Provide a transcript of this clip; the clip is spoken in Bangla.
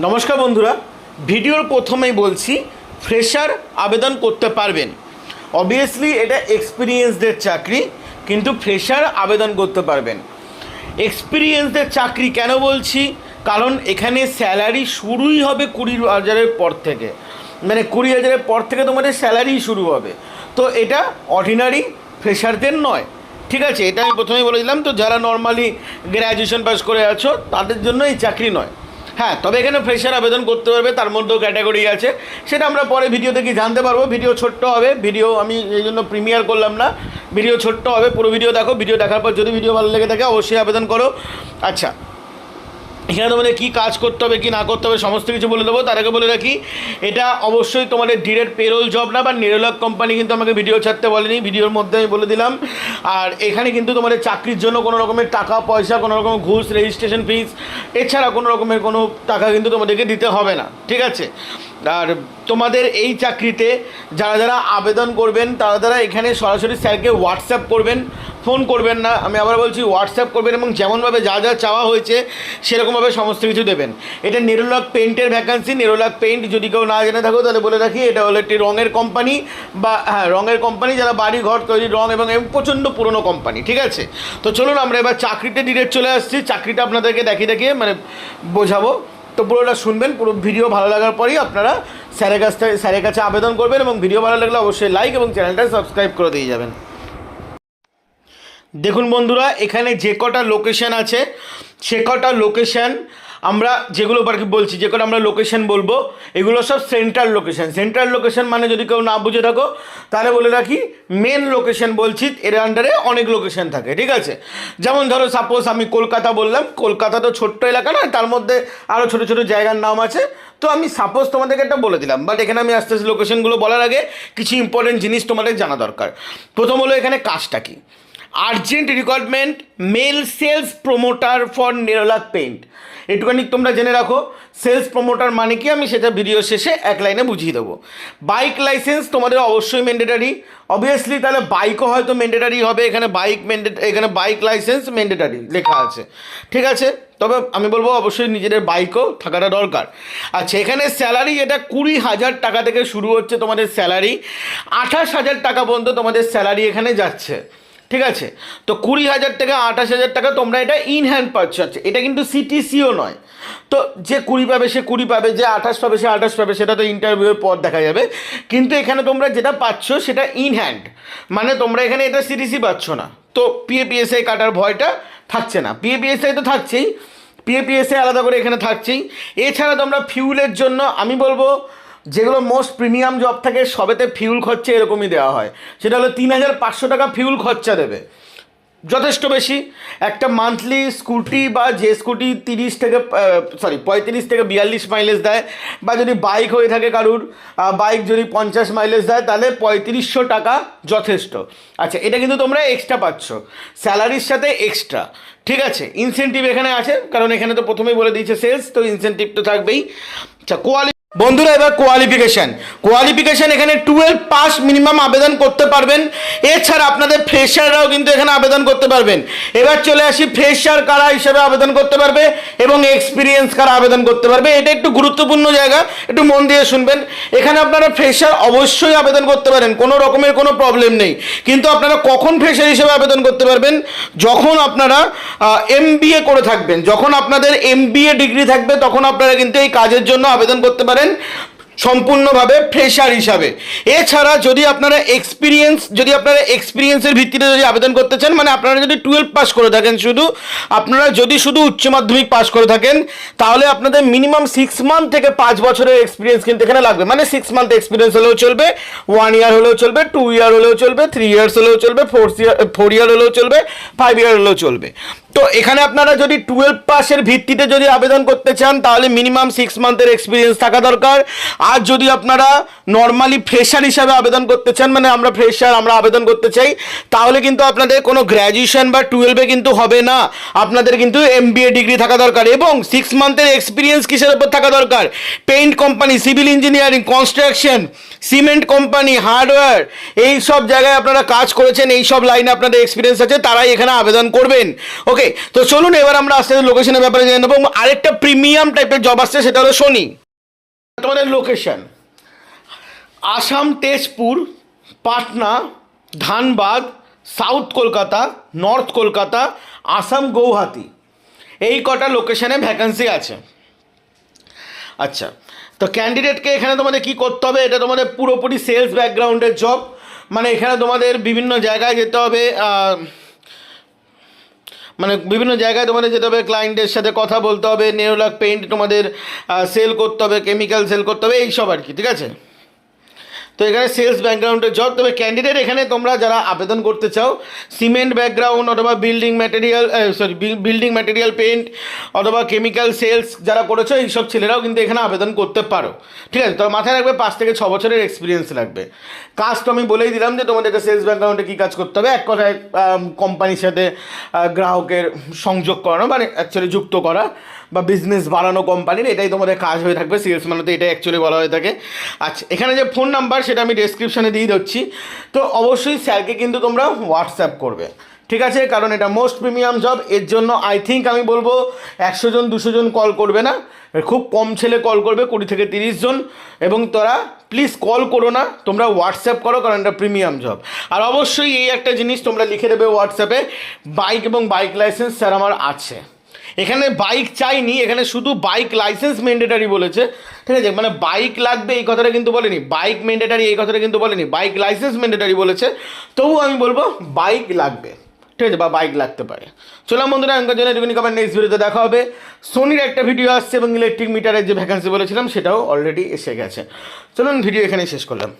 নমস্কার বন্ধুরা, ভিডিওর প্রথমেই বলছি ফ্রেশার আবেদন করতে পারবেন। অবভিয়াসলি এটা এক্সপিরিয়েন্সদের চাকরি, কিন্তু ফ্রেশার আবেদন করতে পারবেন। এক্সপিরিয়েন্সদের চাকরি কেন বলছি? কারণ এখানে স্যালারি শুরুই হবে কুড়ি হাজারের পর থেকে। মানে কুড়ি হাজারের পর থেকে তোমাদের স্যালারি শুরু হবে। তো এটা অর্ডিনারি ফ্রেশারদের নয়। ঠিক আছে, এটা আমি প্রথমেই বলে দিলাম, তো যারা নর্মালি গ্র্যাজুয়েশন পাস করে আছো, তাদের জন্য এই চাকরি নয়। হ্যাঁ তবে এখানে ফ্রেশার আবেদন করতে পারবে, তার মধ্যেও ক্যাটাগরি আছে। সেটা আমরা পরে ভিডিও থেকে জানতে পারব। ভিডিও ছোট্ট হবে, ভিডিও আমি এই জন্য প্রিমিয়ার করলাম না। ভিডিও ছোট্ট হবে, পুরো ভিডিও দেখো। ভিডিও দেখার পর যদি ভিডিও ভালো লেগে থাকে, অবশ্যই আবেদন করো। আচ্ছা এখানে তোমাদের কী কাজ করতে হবে, কি না করতে হবে, সমস্ত কিছু বলে দেবো। তার আগে বলে রাখি, এটা অবশ্যই তোমাদের ডিরেক্ট পেরোল জব না, বা নিরলক কোম্পানি কিন্তু আমাকে ভিডিও ছাড়তে বলেনি। ভিডিওর মধ্যে আমি বলে দিলাম। আর এখানে কিন্তু তোমাদের চাকরির জন্য কোনো রকমের টাকা, পয়সা, কোনো রকম ঘুষ রেজিস্ট্রেশন ফিস এছাড়া কোনো রকমের কোনো টাকা কিন্তু তোমাদেরকে দিতে হবে না। ঠিক আছে? আর তোমাদের এই চাকরিতে যারা যারা আবেদন করবেন, তারা তারা এখানে সরাসরি স্যারকে হোয়াটসঅ্যাপ করবেন ফোন করবেন না। আমি আবার বলছি হোয়াটসঅ্যাপ করবেন এবং যেমনভাবে যা যা চাওয়া হয়েছে, সেরকমভাবে সমস্ত কিছু দেবেন। এটা নিরোলাক পেইন্টের ভ্যাকান্সি নিরোলাক পেন্ট যদি কেউ না জেনে থাকো, তাহলে বলে রাখি, এটা হলো একটি রঙের কোম্পানি বা হ্যাঁ রঙের কোম্পানি যারা বাড়ি ঘর তৈরি রং এবং প্রচণ্ড পুরনো কোম্পানি ঠিক আছে? তো চলুন আমরা এবার চাকরিতে ডিরেক্ট চলে আসছি। চাকরিটা আপনাদেরকে দেখিয়ে দেখিয়ে মানে বোঝাবো। তো পুরোটা শুনবেন, পুরো ভিডিও ভালো লাগার পরেই আপনারা স্যারের কাছ থেকে স্যারের কাছে আবেদন করবেন এবং ভিডিও ভালো লাগলে অবশ্যই লাইক এবং চ্যানেলটা সাবস্ক্রাইব করে দিয়ে যাবেন। দেখুন বন্ধুরা, এখানে যে কটা লোকেশান আছে, সে কটা লোকেশন আমরা যেগুলো আর কি বলছি, যে কটা আমরা লোকেশন বলব, এগুলো সব সেন্ট্রাল লোকেশন সেন্ট্রাল লোকেশন মানে যদি কেউ না বুঝে থাকো, তাহলে বলে রাখি মেন লোকেশন বলছি, এর আন্ডারে অনেক লোকেশন থাকে, ঠিক আছে? যেমন ধরো সাপোজ আমি কলকাতা বললাম, কলকাতা তো ছোট্ট এলাকা না, তার মধ্যে আরও ছোটো ছোটো জায়গার নাম আছে। তো আমি সাপোজ তোমাদেরকে একটা বলে দিলাম বাট এখানে আমি আস্তে আস্তে লোকেশনগুলো বলার আগে কিছু ইম্পর্টেন্ট জিনিস তোমাদের জানা দরকার। প্রথম হলো এখানে কাজটা কি? Urgent requirement male sales promoter for Nerolac paint এটুখানি তোমরা জেনে রাখো সেলস প্রমোটার মানে কি? আমি সেটা ভিডিও শেষে এক লাইনে বুঝিয়ে দেবো। বাইক লাইসেন্স তোমাদের অবশ্যই ম্যান্ডেটারি অবভিয়াসলি তাহলে বাইকও হয়তো ম্যান্ডেটারি হবে, এখানে বাইক ম্যান্ডে এখানে বাইক লাইসেন্স ম্যান্ডেটারি লেখা আছে। ঠিক আছে? তবে আমি বলব অবশ্যই নিজেদের বাইকও থাকাটা দরকার। আচ্ছা এখানে স্যালারি এটা কুড়ি হাজার টাকা থেকে শুরু হচ্ছে তোমাদের স্যালারি আঠাশ হাজার টাকা পর্যন্ত তোমাদের স্যালারি এখানে যাচ্ছে। ঠিক আছে? তো কুড়ি হাজার টাকা আঠাশ হাজার টাকা তোমরা এটা ইন হ্যান্ড পাচ্ছ আচ্ছা, এটা কিন্তু সিটিসিও নয়। তো যে কুড়ি পাবে সে কুড়ি পাবে যে আঠাশ পাবে সে আঠাশ পাবে সেটা তো ইন্টারভিউয়ের পর দেখা যাবে। কিন্তু এখানে তোমরা যেটা পাচ্ছ সেটা ইন হ্যান্ড মানে তোমরা এখানে এটা সিটিসি পাচ্ছ না। তো পিএপিএসআই কাটার ভয়টা থাকছে না। পিএপিএসআই তো থাকছেই। পিএপিএসআই আলাদা করে এখানে থাকছেই। এছাড়া তোমরা ফিউলের জন্য আমি বলব যেগুলো মোস্ট প্রিমিয়াম জব থাকে, সবেতে ফিউল খরচা এরকমই দেওয়া হয়। সেটা হলো তিন হাজার পাঁচশো টাকা ফিউল খরচা দেবে। যথেষ্ট বেশি। একটা মান্থলি স্কুটি বা যে স্কুটি তিরিশ থেকে সরি পঁয়ত্রিশ থেকে বিয়াল্লিশ মাইলেজ দেয়, বা যদি বাইক হয়ে থাকে কারুর বাইক যদি পঞ্চাশ মাইলেজ দেয়, তাহলে পঁয়ত্রিশশো টাকা যথেষ্ট। আচ্ছা এটা কিন্তু তোমরা এক্সট্রা পাচ্ছ। স্যালারির সাথে এক্সট্রা ঠিক আছে ইনসেন্টিভ এখানে আছে, কারণ এখানে তো প্রথমেই বলে দিয়েছে সেলস তো ইনসেন্টিভ তো থাকবেই। আচ্ছা কোয়ালি বন্ধুরা, এবার কোয়ালিফিকেশান কোয়ালিফিকেশান এখানে টুয়েলভ পাস মিনিমাম আবেদন করতে পারবেন। এছাড়া আপনাদের ফ্রেশাররাও কিন্তু এখানে আবেদন করতে পারবেন। এবার চলে আসি ফ্রেশার কারা হিসেবে আবেদন করতে পারবে এবং এক্সপিরিয়েন্স কারা আবেদন করতে পারবে। এটা একটু গুরুত্বপূর্ণ জায়গা, একটু মন দিয়ে শুনবেন। এখানে আপনারা ফ্রেশার অবশ্যই আবেদন করতে পারেন, কোনো রকমের কোনো প্রবলেম নেই। কিন্তু আপনারা কখন ফ্রেশার হিসেবে আবেদন করতে পারবেন? যখন আপনারা এম করে থাকবেন, যখন আপনাদের এম ডিগ্রি থাকবে, তখন আপনারা কিন্তু এই কাজের জন্য আবেদন করতে পারেন। সম্পূর্ণভাবে ফ্রেশার হিসাবে। এছাড়া যদি আপনারা এক্সপিরিয়েন্স যদি আপনারা এক্সপিরিয়েন্সের ভিত্তিতে যদি আবেদন করতে চান মানে আপনারা যদি টুয়েলভ পাস করে থাকেন শুধু, আপনারা যদি শুধু উচ্চ মাধ্যমিক পাস করে থাকেন, তাহলে আপনাদের মিনিমাম সিক্স মান্থ থেকে পাঁচ বছরের এক্সপিরিয়েন্স কিন্তু এখানে লাগবে। মানে সিক্স মান্থ এক্সপিরিয়েন্স হলেও চলবে ওয়ান ইয়ার হলেও চলবে টু ইয়ার হলেও চলবে থ্রি ইয়ার্স হলেও চলবে ফোর ইয়ার ফোর ইয়ার হলেও চলবে ফাইভ ইয়ার হলেও চলবে। তো এখানে আপনারা যদি টুয়েলভ পাসের ভিত্তিতে যদি আবেদন করতে চান, তাহলে মিনিমাম সিক্স মান্থের এক্সপিরিয়েন্স থাকা দরকার। আর যদি আপনারা নর্মালি ফ্রেশার হিসাবে আবেদন করতে চান মানে আমরা ফ্রেশার আমরা আবেদন করতে চাই, তাহলে কিন্তু আপনাদের কোনো গ্র্যাজুয়েশন বা টুয়েলভে কিন্তু হবে না। আপনাদের কিন্তু এম ডিগ্রি থাকা দরকার এবং সিক্স মান্থের এক্সপিরিয়েন্স কিসের উপর থাকা দরকার? Paint company civil engineering construction cement company hardware এই সব জায়গায় আপনারা কাজ করেছেন, এই সব লাইনে আপনাদের এক্সপিরিয়েন্স আছে, তারাই এখানে আবেদন করবেন। ওকে ওকে তো চলুন এবার আমরা আস্তে আস্তে লোকেশনের ব্যাপারে জেনে নেব আরেকটা প্রিমিয়াম টাইপের জব আসছে, সেটা হলো শনি তোমাদের location Assam, Tezpur, Patna, Dhanbad south Kolkata north Kolkata, Assam, Guwahati. এই কটা লোকেশনে ভ্যাকান্সি আছে। আচ্ছা তো ক্যান্ডিডেটকে এখানে তোমাদের কি করতে হবে? এটা তোমাদের পুরোপুরি সেলস ব্যাকগ্রাউন্ডের জব মানে এখানে তোমাদের বিভিন্ন জায়গায় যেতে হবে মানে বিভিন্ন জায়গায় তোমাদের যেতে হবে ক্লায়েন্টের সাথে কথা বলতে হবে নেরোলাক পেইন্ট তোমাদের সেল করতে হবে কেমিক্যাল সেল করতে হবে, এইসব আর কি, ঠিক আছে? তো এখানে সেলস ব্যাকগ্রাউন্ডের জব তবে ক্যান্ডিডেট এখানে তোমরা যারা আবেদন করতে চাও সিমেন্ট ব্যাকগ্রাউন্ড অথবা building material sorry building material paint অথবা কেমিক্যাল সেলস যারা করেছ, এইসব ছেলেরাও কিন্তু এখানে আবেদন করতে পারো। ঠিক আছে? তবে মাথায় রাখবে, পাঁচ থেকে ছ বছরের এক্সপিরিয়েন্স লাগবে। কাজ তো আমি বলেই দিলাম যে তোমাদেরকে সেলস ব্যাকগ্রাউন্ডে কী কাজ করতে হবে। এক কথায় কোম্পানির সাথে গ্রাহকের সংযোগ করানো মানে অ্যাকচুয়ালি যুক্ত করা। বা বিজনেস বাড়ানো কোম্পানির এটাই তোমাদের কাজ হয়ে থাকবে সেলস মানে তো এটাই অ্যাকচুয়ালি বলা হয়ে থাকে। আচ্ছা এখানে যে ফোন নাম্বার সেটা আমি ডেসক্রিপশানে দিয়ে দিচ্ছি। তো অবশ্যই স্যারকে কিন্তু তোমরা হোয়াটসঅ্যাপ করবে, ঠিক আছে? কারণ এটা মোস্ট প্রিমিয়াম জব এর জন্য আই থিঙ্ক আমি বলব একশো জন, দুশো জন কল করবে না। খুব কম ছেলে কল করবে, কুড়ি থেকে তিরিশ জন। এবং তোরা প্লিজ কল করো না, তোমরা হোয়াটসঅ্যাপ করো, কারণ এটা প্রিমিয়াম জব আর অবশ্যই এই একটা জিনিস তোমরা লিখে দেবে হোয়াটসঅ্যাপে বাইক এবং বাইক লাইসেন্স স্যার আমার আছে। এখানে বাইক চাইনি, এখানে শুধু বাইক লাইসেন্স ম্যান্ডেটারি বলেছে। ঠিক আছে? মানে বাইক লাগবে এই কথাটা কিন্তু বলেনি বাইক ম্যান্ডেটারি এই কথাটা কিন্তু বলেনি বাইক লাইসেন্স ম্যান্ডেটারি বলেছে। তবু আমি বলব বাইক লাগবে। ঠিক আছে? বা বাইক লাগতে পারে। চলাম বন্ধুরা, এখনকার জন্য এটুকুনি কমেন্ট নেক্সট ভিডিওতে দেখা হবে। সোনির একটা ভিডিও আসছে এবং ইলেকট্রিক মিটারের যে ভ্যাকান্সি বলেছিলাম, সেটাও অলরেডি এসে গেছে। চলুন ভিডিও এখানেই শেষ করলাম।